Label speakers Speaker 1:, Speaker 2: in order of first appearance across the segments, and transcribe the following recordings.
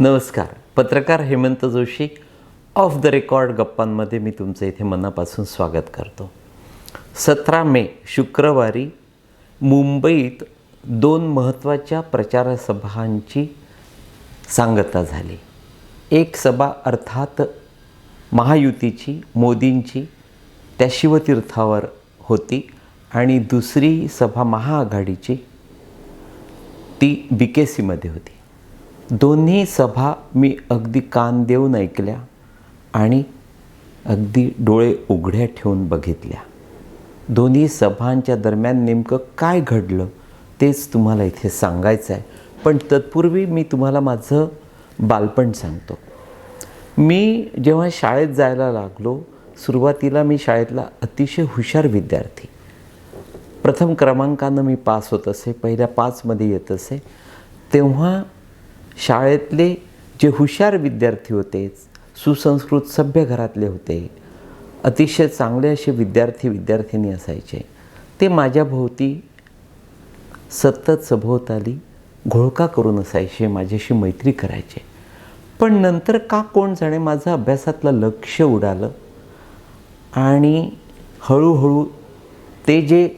Speaker 1: नमस्कार. पत्रकार Hemant Joshi off the record गप्पांमध्ये मी तुमचं इथे मनापासून स्वागत करतो. सतरा मे शुक्रवारी मुंबईत दोन महत्त्वाच्या प्रचारसभांची सांगता झाली. एक सभा अर्थात महायुतीची मोदींची त्या शिवतीर्थावर होती आणि दुसरी सभा महाआघाडीची ती बी के सीमध्ये होती. दोन्ही सभा मी अगदी कान देऊन ऐकल्या आणि अगदी डोळे उघड्या ठेवून बघितल्या. दोन्ही सभांच्या दरम्यान नेमकं काय घडलं तेच तुम्हाला इथे सांगायचं आहे. पण तत्पूर्वी मी तुम्हाला माझं बालपण सांगतो. मी जेव्हा शाळेत जायला लागलो सुरुवातीला मी शाळेतला अतिशय हुशार विद्यार्थी. प्रथम क्रमांकानं मी पास होत असे पहिल्या पाचमध्ये येत असे. तेव्हा शाळेतले जे हुशार विद्यार्थी होते सुसंस्कृत सभ्य घरातले होते अतिशय चांगले असे विद्यार्थी विद्यार्थिनी असायचे. ते माझ्याभोवती सतत सभोवताली घोळका करून असायचे माझ्याशी मैत्री करायचे. पण नंतर का कोण जाणे माझं अभ्यासातलं लक्ष उडालं आणि हळूहळू ते जे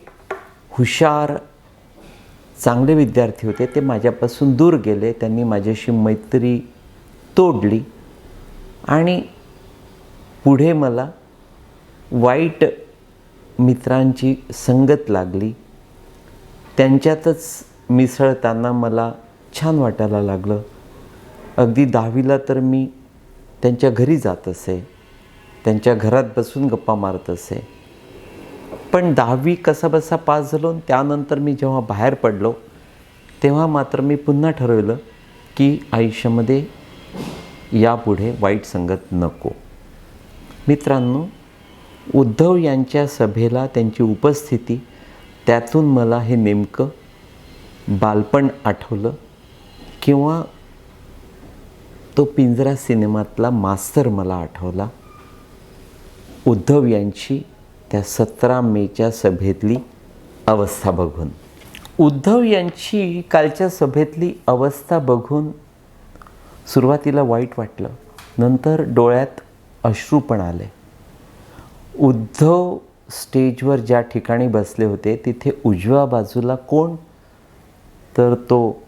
Speaker 1: हुशार चांगले विद्यार्थी होते ते माझ्यापासून दूर गेले त्यांनी माझ्याशी मैत्री तोडली आणि पुढे मला वाईट मित्रांची संगत लागली. त्यांच्यातच मिसळताना मला छान वाटायला लागलं. अगदी दहावीला तर मी त्यांच्या घरी जात असे त्यांच्या घरात बसून गप्पा मारत असे. पण दहावी कसाबसा पास झालो आणि त्यानंतर मी जेव्हा बाहेर पडलो तेव्हा मात्र मी पुन्हा ठरवलं की आयुष्यामध्ये यापुढे वाईट संगत नको. मित्रांनो उद्धव यांच्या सभेला त्यांची उपस्थिती त्यातून मला हे नेमकं बालपण आठवलं किंवा तो पिंजरा सिनेमातला मास्तर मला आठवला. उद्धव यांची त्या सतरा मेच्या सभेतली अवस्था बघून. उद्धव यांची कालच्या सभेतली अवस्था बघून सुरुवातीला वाईट वाटलं. नंतर डोळ्यात अश्रू पण आले. उद्धव स्टेजवर ज्या ठिकाणी बसले होते तिथे उजव्या बाजूला कोण? तर तो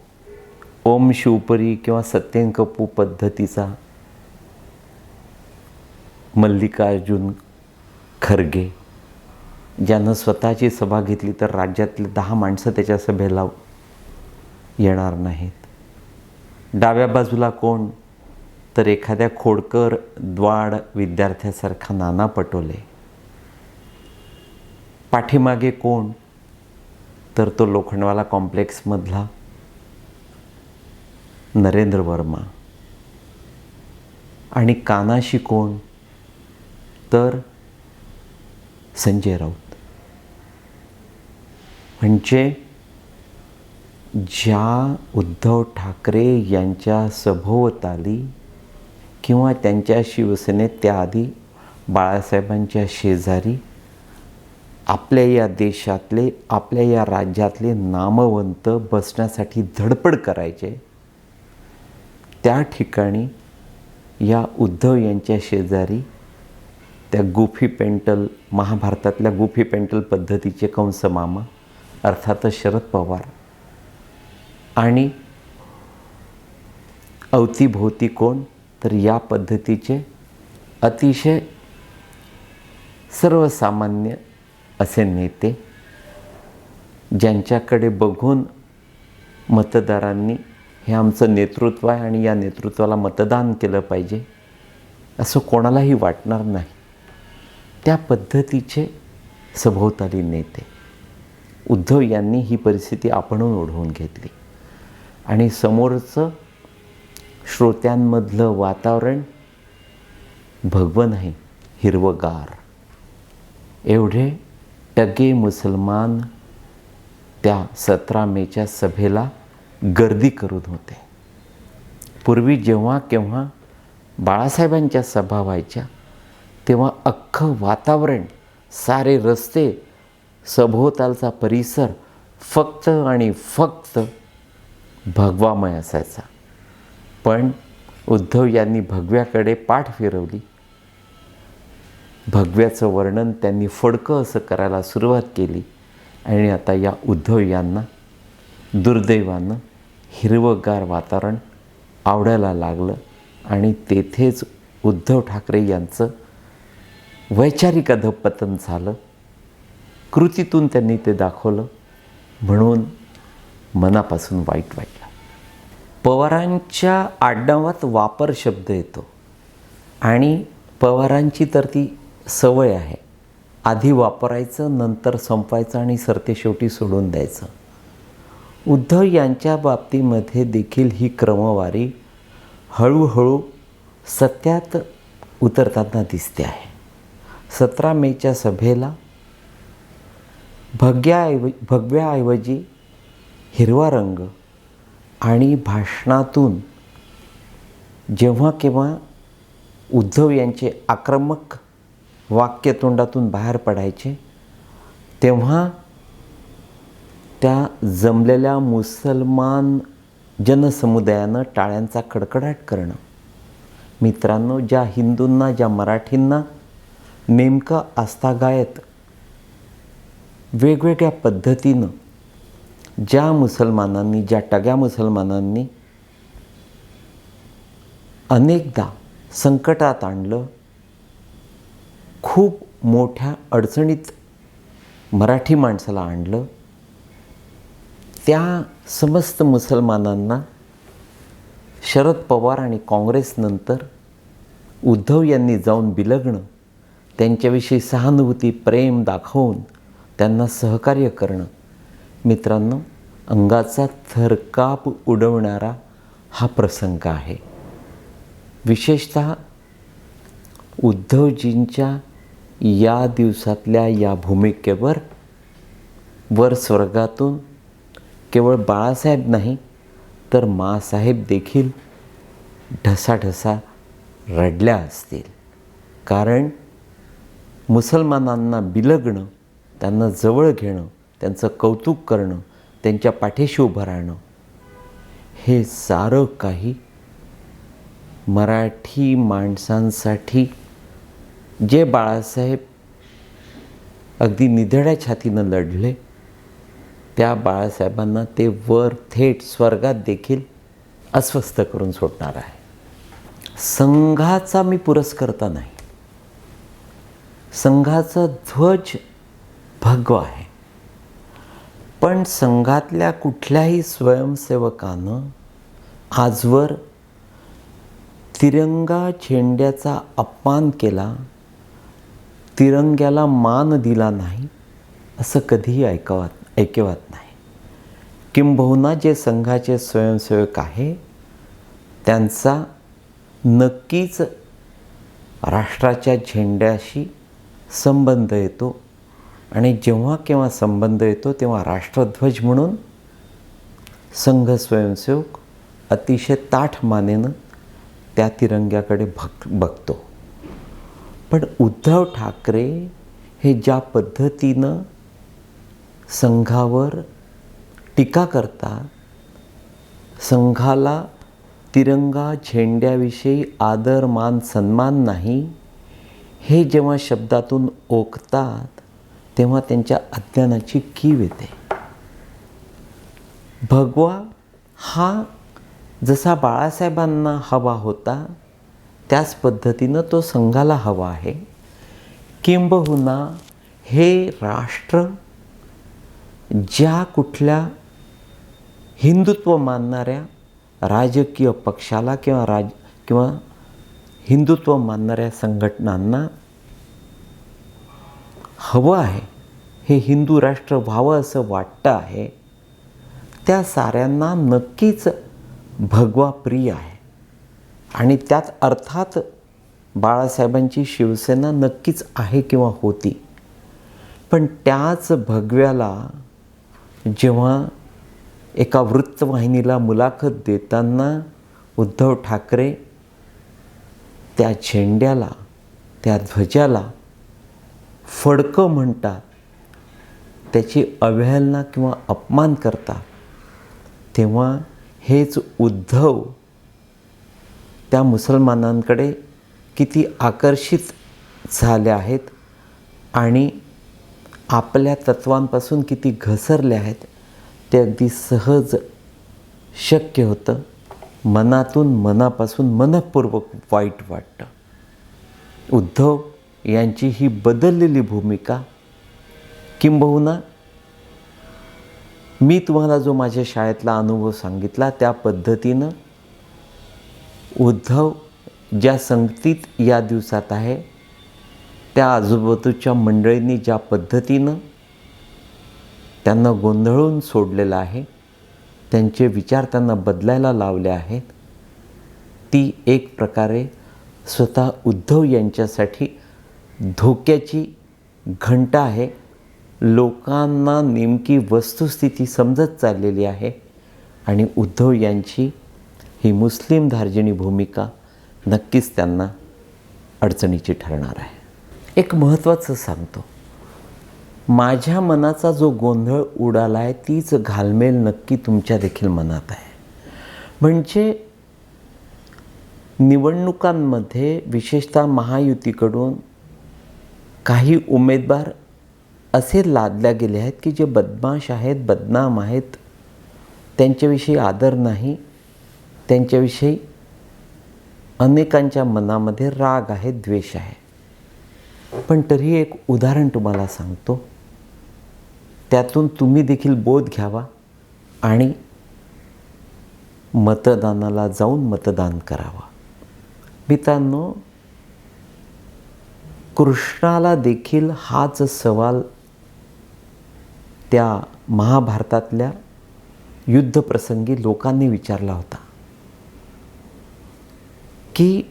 Speaker 1: ओम शिवपरी किंवा सत्यन कपू पद्धतीचा मल्लिकार्जुन खरगे. ज्यानं स्वतःची सभा घेतली तर राज्यातले दहा माणसं त्याच्या सभेला येणार नाहीत. डाव्या बाजूला कोण? तर एखाद्या खोडकर द्वाड विद्यार्थ्यासारखा नाना पटोले. पाठीमागे कोण? तर तो लोखंडवाला कॉम्प्लेक्समधला नरेंद्र वर्मा. आणि कानाशी कोण? तर संजय राऊत. म्हणजे ज्या उद्धव ठाकरे यांच्या सभोवताली किंवा त्यांच्या शिवसेनेत त्याआधी बाळासाहेबांच्या शेजारी आपल्या या देशातले आपल्या या राज्यातले नामवंत बसण्यासाठी धडपड करायचे त्या ठिकाणी या उद्धव यांच्या शेजारी त्या गुफी पेंटल महाभारतातल्या गुफी पेंटल पद्धतीचे कंस मामा अर्थातच शरद पवार. आणि अवतीभोवती कोण? तर या पद्धतीचे अतिशय सर्वसामान्य असे नेते ज्यांच्याकडे बघून मतदारांनी हे आमचं नेतृत्व आहे आणि या नेतृत्वाला मतदान केलं पाहिजे असं कोणालाही वाटणार नाही. त्या पद्धतीचे सभोवताली नेते. उद्धव यांनी ही परिस्थिती आपणहून ओढवून घेतली. आणि समोरचं श्रोत्यांमधलं वातावरण भगवं नाही हिरवगार. एवढे टगे मुसलमान त्या सतरा मेच्या सभेला गर्दी करून होते. पूर्वी जेव्हा केव्हा बाळासाहेबांच्या सभा व्हायच्या तेव्हा अख्खं वातावरण सारे रस्ते सभोवतालचा परिसर फक्त आणि फक्त भगवामय असायचा. पण उद्धव यांनी भगव्याकडे पाठ फिरवली. भगव्याचं वर्णन त्यांनी फडकं असं करायला सुरुवात केली आणि आता या उद्धव यांना दुर्दैवानं हिरवंगार वातावरण आवडायला लागलं आणि तेथेच उद्धव ठाकरे यांचं वैचारिक अधपतन झालं. कृतीतून त्यांनी ते दाखवलं. म्हणून मनापासून वाईट वाटलं. पवारांच्या आडनावात वापर शब्द येतो. आणि पवारांची तर ती सवय आहे. आधी वापरायचं नंतर संपवायचं आणि सरते शेवटी सोडून द्यायचं. उद्धव यांच्या बाबतीमध्ये देखील ही क्रमवारी हळूहळू सत्यात उतरताना दिसते आहे. सतरा मेच्या सभेला भग्याऐव भगव्याऐवजी हिरवा रंग आणि भाषणातून जेव्हा केव्हा उद्धव यांचे आक्रमक वाक्य तोंडातून बाहेर पडायचे तेव्हा त्या जमलेल्या मुसलमान जनसमुदायानं टाळ्यांचा कडकडाट करणं. मित्रांनो ज्या हिंदूंना ज्या मराठींना नेमकं आस्थागायत वेगवेगळ्या पद्धतीनं ज्या मुसलमानांनी ज्या टग्या मुसलमानांनी अनेकदा संकटात आणलं खूप मोठ्या अडचणीत मराठी माणसाला आणलं त्या समस्त मुसलमानांना शरद पवार आणि काँग्रेसनंतर उद्धव यांनी जाऊन बिलगणं त्यांच्याविषयी सहानुभूती प्रेम दाखवून त्यांना सहकार्य करणं. मित्रांनो अंगाचा थरकाप उडवणारा हा प्रसंग आहे. विशेषत उद्धवजींच्या या दिवसातल्या या भूमिकेवर वर स्वर्गातून केवळ बाळासाहेब नाही तर मासाहेब देखील ढसाढसा रडल्या असतील. कारण मुसलमानांना बिलगणं त्यांना जवळ घेणं त्यांचं कौतुक करणं त्यांच्या पाठीशी उभं राहणं हे सारं काही मराठी माणसांसाठी जे बाळासाहेब अगदी निधड्या छातीनं लढले त्या बाळासाहेबांना ते वर थेट स्वर्गात देखील अस्वस्थ करून सोडणार आहे. संघाचा मी पुरस्कर्ता नाही. संघाचा ध्वज सौभाग्य आहे. पण संघातल्या कुठल्याही स्वयंसेवकानं आजवर तिरंगा झेंड्याचा अपमान केला तिरंग्याला मान दिला नाही असं कधीही ऐकवत ऐकवत नाही. किंबहुना जे संघाचे स्वयंसेवक आहे त्यांचा नक्कीच राष्ट्राच्या झेंड्याशी संबंध येतो. आणि जेव्हा केव्हा संबंध येतो तेव्हा राष्ट्रध्वज म्हणून संघ स्वयंसेवक अतिशय ताठ मानेनं त्या तिरंग्याकडे भग बघतो. पण उद्धव ठाकरे हे ज्या पद्धतीनं संघावर टीका करतात संघाला तिरंगा झेंड्याविषयी आदर मान सन्मान नाही हे जेव्हा शब्दातून ओकतात तेव्हा त्यांच्या अज्ञानाची कीव येते. भगवा हा जसा बाळासाहेबांना हवा होता त्याच पद्धतीनं तो संघाला हवा आहे. किंबहुना हे राष्ट्र ज्या कुठल्या हिंदुत्व मानणाऱ्या राजकीय पक्षाला किंवा राज किंवा हिंदुत्व मानणाऱ्या संघटनांना हवं आहे हे हिंदू राष्ट्र व्हावं असं वाटतं आहे त्या साऱ्यांना नक्कीच भगवा प्रिय आहे. आणि त्यात अर्थात बाळासाहेबांची शिवसेना नक्कीच आहे किंवा होती. पण त्याच भगव्याला जेव्हा एका वृत्तवाहिनीला मुलाखत देताना उद्धव ठाकरे त्या झेंड्याला त्या ध्वजाला फडकं म्हणतात त्याची अवहेलना किंवा अपमान करतात तेव्हा हेच उद्धव त्या मुसलमानांकडे किती आकर्षित झाले आहेत आणि आपल्या तत्वांपासून किती घसरले आहेत ते अगदी सहज शक्य होतं. मनातून मनापासून मनपूर्वक वाईट वाटतं. उद्धव यांची ही बदललेली भूमिका किंबहुना मी तुम्हाला जो माझ्या शाळेतला अनुभव सांगितला त्या पद्धतीनं उद्धव ज्या संगतीत या दिवसात आहे त्या आजूबाजूच्या मंडळींनी ज्या पद्धतीनं त्यांना गोंधळून सोडलेलं आहे त्यांचे विचार त्यांना बदलायला लावले आहेत ती एक प्रकारे स्वतः उद्धव यांच्यासाठी धोक्याची घंटा आहे. लोकांना नेमकी वस्तुस्थिती समजत चाललेली आहे. आणि उद्धव यांची ही मुस्लिम धार्जिणी भूमिका नक्कीच त्यांना अडचणीची ठरणार आहे. एक महत्त्वाचं सांगतो. माझ्या मनाचा जो गोंधळ उडाला आहे तीच घालमेल नक्की तुमच्या देखील मनात आहे. म्हणजे निवडणुकांमध्ये विशेषतः महायुतीकडून काही उमेदवार असे लादल्या गेले आहेत की जे बदमाश आहेत बदनाम आहेत. त्यांच्याविषयी आदर नाही. त्यांच्याविषयी अनेकांच्या मनामध्ये राग आहे द्वेष आहे. पण तरीही एक उदाहरण तुम्हाला सांगतो. त्यातून तुम्ही देखील बोध घ्यावा आणि मतदानाला जाऊन मतदान करावं. मित्रांनो कृष्णाला देखील हाच सवाल त्या महाभारतातल्या युद्धप्रसंगी लोकांनी विचारला होता. की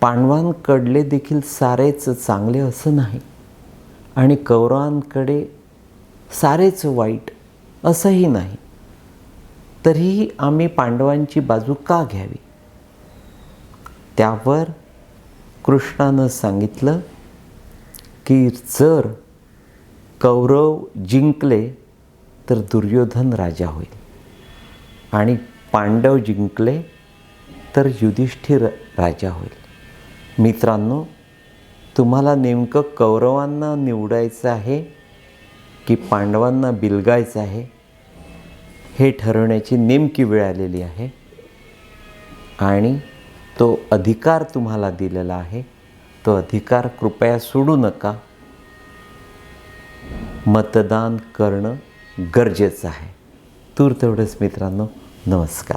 Speaker 1: पांडवांकडले देखील सारेच चांगले असं नाही आणि कौरवांकडे सारेच वाईट असंही नाही तरीही आम्ही पांडवांची बाजू का घ्यावी? त्यावर कृष्णानं सांगितलं की जर कौरव जिंकले तर दुर्योधन राजा होईल. आणि पांडव जिंकले तर युधिष्ठिर राजा होईल. मित्रांनो तुम्हाला नेमकं कौरवांना निवडायचं आहे की पांडवांना बिलगायचं आहे हे ठरवण्याची नेमकी वेळ आलेली आहे. आणि तो अधिकार तुम्हाला दिलेला आहे तो अधिकार कृपया सोडू नका. मतदान करणं गरजेचं आहे. तूर तेवढंच मित्रांनो नमस्कार.